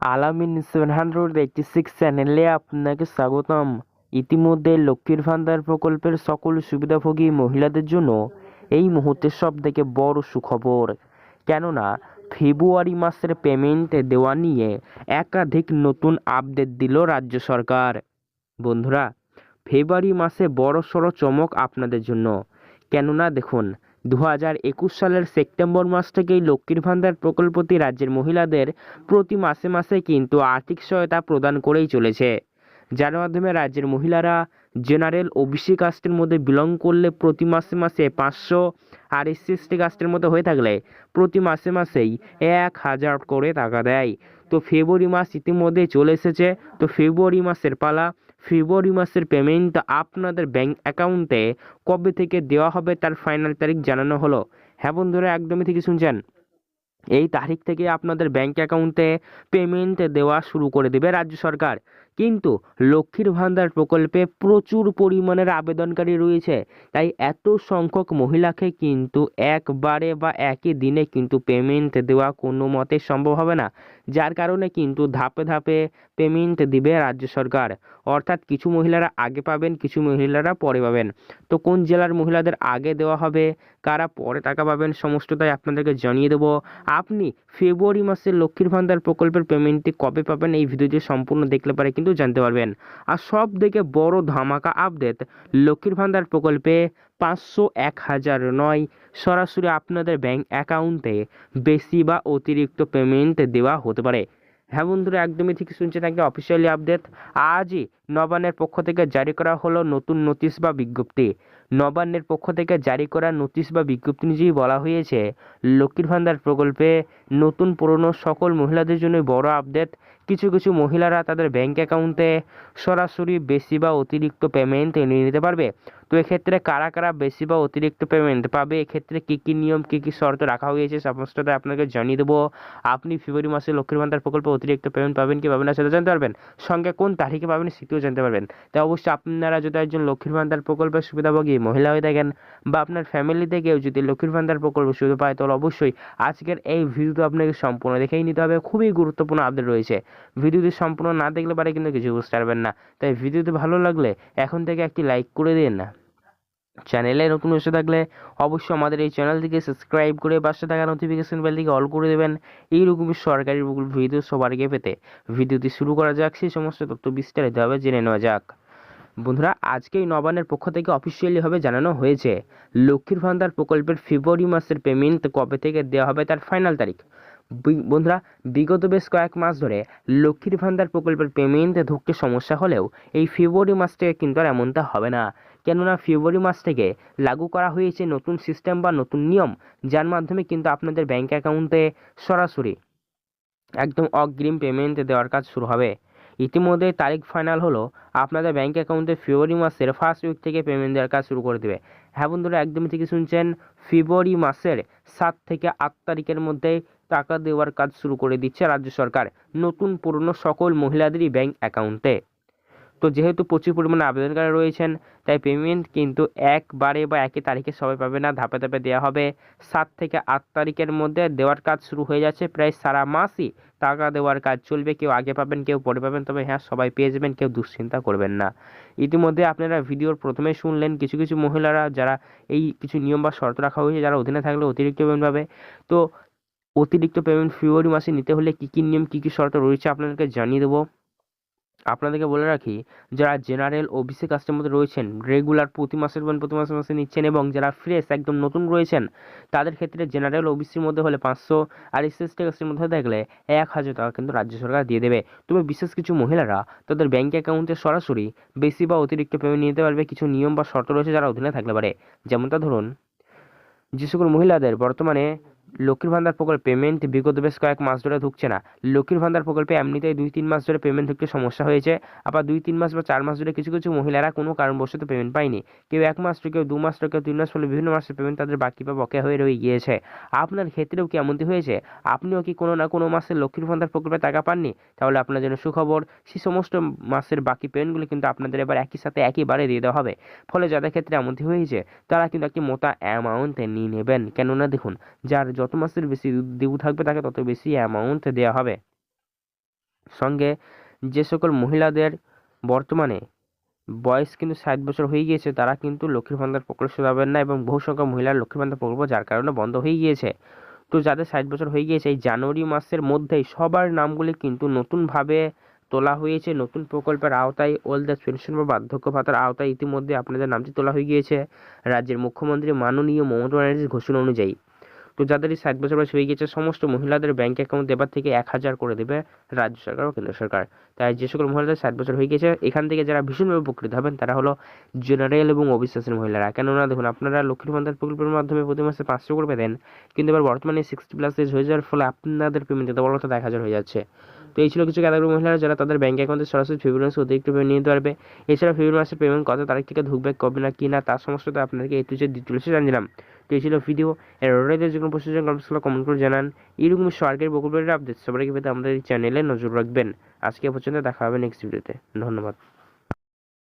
আলামিন seven hundred eighty six চ্যানেলে আপনাকে স্বাগতম। ইতিমধ্যে লক্ষ্মীর ভান্ডার প্রকল্পের সকল সুবিধাভোগী মহিলাদের জন্য এই মুহূর্তে সব থেকে বড় সুখবর। কেননা, ফেব্রুয়ারি মাসের পেমেন্ট দেওয়া নিয়ে একাধিক নতুন আপডেট দিল রাজ্য সরকার। বন্ধুরা, ফেব্রুয়ারি মাসে বড় সড়ো চমক আপনাদের জন্য। কেননা, দেখুন দু হাজার একুশ সালের সেপ্টেম্বর মাস থেকেই লক্ষ্মীর ভান্ডার প্রকল্পটি রাজ্যের মহিলাদের প্রতি মাসে মাসে কিন্তু আর্থিক সহায়তা প্রদান করেই চলেছে। যার মাধ্যমে রাজ্যের মহিলারা জেনারেল ওবিসি কাস্টের মধ্যে বিলং করলে প্রতি মাসে মাসে পাঁচশো আর এসসি কাস্টের মধ্যে হয়ে থাকলে প্রতি মাসে মাসেই এক হাজার করে টাকা দেয়। তো ফেব্রুয়ারি মাস ইতিমধ্যে চলে এসেছে। তো ফেব্রুয়ারি মাসের পালা ফেব্রুয়ারি মাসের পেমেন্ট আপনাদের ব্যাঙ্ক অ্যাকাউন্টে কবে থেকে দেওয়া হবে তার ফাইনাল তারিখ জানানো হলো। হ্যাঁ বন্ধুরা, একদমই থেকে শুনছেন। এই তারিখ থেকে আপনাদের ব্যাঙ্ক অ্যাকাউন্টে পেমেন্ট দেওয়া শুরু করে দেবে রাজ্য সরকার। কিন্তু লক্ষ্মীর ভান্ডার প্রকল্পে প্রচুর পরিমাণের আবেদনকারী রয়েছে। তাই এত সংখ্যক মহিলাকে কিন্তু একবারে বা একই দিনে কিন্তু পেমেন্ট দেওয়া কোনো মতে সম্ভব হবে না। যার কারণে কিন্তু ধাপে ধাপে পেমেন্ট দিবে রাজ্য সরকার। অর্থাৎ কিছু মহিলারা আগে পাবেন, কিছু মহিলারা পরে পাবেন। তো কোন জেলার মহিলাদের আগে দেওয়া হবে, কারা পরে টাকা পাবেন সমস্তটাই আপনাদেরকে জানিয়ে দেবো। আপনি ফেব্রুয়ারি মাসে লক্ষ্মীর ভান্ডার প্রকল্পের পেমেন্টটি কবে পাবেন এই ভিডিওটি সম্পূর্ণ দেখলে পারে। কিন্তু জানতে পারবেন। আর সব থেকে বড় ধামাকা আপডেট লক্ষ্মীর ভান্ডার প্রকল্পে পাঁচশো এক হাজার নয় সরাসরি আপনাদের ব্যাংক অ্যাকাউন্টে বেশি বা অতিরিক্ত পেমেন্ট দেওয়া হতে পারে। হ্যাঁ বন্ধুরা, একদমই ঠিক শুনছেন একটা অফিসিয়ালি আপডেট আজই নবান্নের পক্ষ থেকে জারি করা হলো নতুন নোটিশ বা বিজ্ঞপ্তি। নবান্নের পক্ষ থেকে জারি করা নোটিশ বা বিজ্ঞপ্তি অনুযায়ী বলা হয়েছে, লক্ষ্মীর ভান্ডার প্রকল্পে নতুন পুরনো সকল মহিলাদের জন্য বড় আপডেট কিছু কিছু মহিলারা তাদের ব্যাংক অ্যাকাউন্টে সরাসরি বেশি বা অতিরিক্ত পেমেন্ট নিয়ে নিতে পারবে। তো এক্ষেত্রে কারা কারা বেশি বা অতিরিক্ত পেমেন্ট পাবে? এক্ষেত্রে কী কী নিয়ম, কী কী শর্ত রাখা হয়েছে? সমস্তটা আপনাকে জানিয়ে দেবো। আপনি ফেব্রুয়ারি মাসে লক্ষ্মীর ভান্ডার প্রকল্পে অতিরিক্ত পেমেন্ট পাবেন কি পাবেন না সেটা জানতে পারবেন। সঙ্গে কোন তারিখে পাবেন সেটিও জানতে পারবেন। তাই অবশ্যই আপনারা যদি একজন লক্ষ্মীর ভান্ডার প্রকল্পের সুবিধাভোগী মহিলা হয়ে থাকেন বা আপনার ফ্যামিলিতে কেউ যদি লক্ষ্মীর ভান্ডার প্রকল্প সুবিধা পায়, তাহলে অবশ্যই আজকের এই ভিডিওটা আপনাকে সম্পূর্ণ দেখেই নিতে হবে। খুবই গুরুত্বপূর্ণ আপডেট রয়েছে। ভিডিওটি সম্পূর্ণ না দেখলে পারে কিন্তু কিছু বুঝতে পারবেন না। তাই ভিডিওটি ভালো লাগলে এখন থেকে একটি লাইক করে দিন। চ্যানেলে নতুন এসে থাকলে অবশ্যই আমাদের এই চ্যানেলটিকে সাবস্ক্রাইব করে পাশে থাকা নোটিফিকেশন বেলটিকে অল করে দেবেন। এইরকমই সরকারি ভিডিও সবার আগে পেতে। ভিডিওটি শুরু করা যাক, সেই সমস্ত তথ্য বিস্তারিতভাবে জেনে নেওয়া যাক। বন্ধুরা, আজকেই নবান্নের পক্ষ থেকে অফিসিয়ালিভাবে জানানো হয়েছে, লক্ষ্মীর ভান্ডার প্রকল্পের ফেব্রুয়ারি মাসের পেমেন্ট কবে থেকে দেওয়া হবে তার ফাইনাল তারিখ। বন্ধুরা, বিগত বেশ কয়েক মাস ধরে লক্ষ্মীর ভান্ডার প্রকল্পের পেমেন্ট ঢুকতে সমস্যা হলেও এই ফেব্রুয়ারি মাস থেকে কিন্তু আর এমনটা হবে না। কেননা ফেব্রুয়ারি মাস থেকে লাগু করা হয়েছে নতুন সিস্টেম বা নতুন নিয়ম, যার মাধ্যমে কিন্তু আপনাদের ব্যাঙ্ক অ্যাকাউন্টে সরাসরি একদম অগ্রিম পেমেন্ট দেওয়ার কাজ শুরু হবে। ইতিমধ্যে তারিখ ফাইনাল হলো, আপনাদের ব্যাঙ্ক অ্যাকাউন্টে ফেব্রুয়ারি মাসের ফার্স্ট উইক থেকে পেমেন্ট দেওয়ার কাজ শুরু করে দেবে। হ্যাঁ বন্ধুরা, একদমই ঠিকই শুনছেন, ফেব্রুয়ারি মাসের সাত থেকে আট তারিখের মধ্যে টাকা দেওয়ার কাজ শুরু করে দিচ্ছে রাজ্য সরকার, নতুন পুরনো সকল মহিলাদেরই ব্যাংক অ্যাকাউন্টে তো যেহেতু প্রচুর পরিমাণে আবেদনকারী রয়েছেন, তাই পেমেন্ট কিন্তু একবারে বা একই তারিখে সবাই পাবে না, ধাপে ধাপে দেওয়া হবে। সাত থেকে আট তারিখের মধ্যে দেওয়ার কাজ শুরু হয়ে যাচ্ছে, প্রায় সারা মাসই টাকা দেওয়ার কাজ চলবে। কেউ আগে পাবেন, কেউ পরে পাবেন, তবে হ্যাঁ সবাই পেয়ে যাবেন, কেউ দুশ্চিন্তা করবেন না। ইতিমধ্যে আপনারা ভিডিওর প্রথমে শুনলেন, কিছু কিছু মহিলারা যারা এই কিছু নিয়ম বা শর্ত রাখা হয়েছে, যারা অধীনে থাকলে অতিরিক্ত পেমেন্ট পাবে। তো অতিরিক্ত পেমেন্ট ফেব্রুয়ারি মাসে নিতে হলে কী কী নিয়ম, কী কী শর্ত রয়েছে আপনাদেরকে জানিয়ে দেবো। আপনাদেরকে বলে রাখি, যারা জেনারেল ওবিসি কাস্টের মধ্যে রয়েছেন রেগুলার প্রতি মাসের পর প্রতি মাসে মাসে নিচ্ছেন এবং যারা ফ্রেশ একদম নতুন রয়েছেন, তাদের ক্ষেত্রে জেনারেল ওবিসির মধ্যে হলে পাঁচশো আর এসএসটি কাস্টের মধ্যে দেখলে এক হাজার টাকা কিন্তু রাজ্য সরকার দিয়ে দেবে। তবে বিশেষ কিছু মহিলারা তাদের ব্যাংক অ্যাকাউন্টে সরাসরি বেশি বা অতিরিক্ত পেমেন্ট নিতে পারবে, কিছু নিয়ম বা শর্ত রয়েছে যারা অধীনে থাকতে পারে। যেমনটা ধরুন, যে সকল মহিলাদের বর্তমানে লক্ষ্মীর ভান্ডার প্রকল্পে পেমেন্ট বিগত বেশ কয়েক মাস ধরে ঢুকছে না। লক্ষ্মীর ভান্ডার প্রকল্পে এমনিতেই দুই তিন মাস ধরে পেমেন্ট ঢুকতে সমস্যা হয়েছে। আবার দুই তিন মাস বা চার মাস ধরে কিছু কিছু মহিলারা কোনো কারণবশত পেমেন্ট পায়নি। কেউ এক মাস, কেউ দু মাস, কেউ তিন মাস, ফলে বিভিন্ন মাসের পেমেন্ট তাদের বাকি বা বকেয়া হয়ে রয়ে গিয়েছে। আপনার ক্ষেত্রেও কি এমনটি হয়েছে? আপনিও কি কোনো না কোনো মাসে লক্ষ্মীর ভান্ডার প্রকল্পে টাকা পাননি? তাহলে আপনার জন্য সুখবর সেই সমস্ত মাসের বাকি পেমেন্টগুলি কিন্তু আপনাদের এবার একই সাথে একইবারে দিয়ে দেওয়া হবে। ফলে যাদের ক্ষেত্রে এমনটি হয়েছে, তারা কিন্তু একটি মোটা অ্যামাউন্ট নিয়ে নেবেন। কেননা দেখুন, যার যত মাসের বেশি ডিউ থাকবে তাকে তত বেশি অ্যামাউন্ট দেওয়া হবে। সঙ্গে যে সকল মহিলাদের বর্তমানে বয়স কিন্তু ষাট বছর হয়ে গিয়েছে, তারা কিন্তু লক্ষ্মীর ভান্ডার প্রকল্প পাবেন না এবং বহু সংখ্যক মহিলার লক্ষ্মীর ভান্ডার প্রকল্প যার কারণে বন্ধ হয়ে গিয়েছে। তো যাদের ষাট বছর হয়ে গিয়েছে, এই জানুয়ারি মাসের মধ্যেই সবার নামগুলি কিন্তু নতুনভাবে তোলা হয়েছে। নতুন প্রকল্পের আওতায় ওল্ড এজ পেনশন বা বার্ধক্য ভাতার আওতায় ইতিমধ্যে আপনাদের নামটি তোলা হয়ে গিয়েছে। রাজ্যের মুখ্যমন্ত্রী মাননীয় মমতা ব্যানার্জির ঘোষণা অনুযায়ী। তো যাদের এই ষাট বছর বয়স হয়ে গিয়েছে, সমস্ত মহিলাদের ব্যাঙ্ক অ্যাকাউন্ট দেবার থেকে এক হাজার করে দেবে রাজ্য সরকার ও কেন্দ্র সরকার। তাই যে সকল মহিলাদের ষাট বছর হয়ে গিয়েছে, এখান থেকে যারা ভীষণভাবে উপকৃত হবেন, তারা হলো জেনারেল এবং অবিশ্বাসের মহিলারা। কেননা দেখুন, আপনারা লক্ষ্মীর ভান্ডার প্রকল্পের মাধ্যমে প্রতি মাসে পাঁচশো করে দেন কিন্তু এবার বর্তমানে সিক্সটি প্লাস এজ হয়ে যাওয়ার ফলে আপনাদের পেমেন্ট দিতে বড় এক হাজার হয়ে যাচ্ছে। তো এই ছিল কিছু ক্যাটাগরি মহিলারা, যারা তাদের ব্যাঙ্ক অ্যাকাউন্টে সরাসরি ফেব্রুয়ারি মাসে অতিরিক্ত পেমেন্ট নিতে পারবে। এছাড়া ফেব্রুয়ারি মাসের পেমেন্ট কত তারিখ থেকে ঢুকবে কবে না, কি না তার সমস্ত আপনাদেরকে এই টু জেড ডিটেলসে জানিলাম তো ছিল ভিডিও এর অলরেডি যে কোনো প্রশ্নের কমেন্টসগুলো কমেন্ট করে জানান। এইরকম সরকারি প্রকল্পের আপডেট সবাইকে পেতে আমাদের চ্যানেলে নজর রাখবেন। আজকে পর্যন্ত দেখা হবে নেক্সট ভিডিওতে ধন্যবাদ।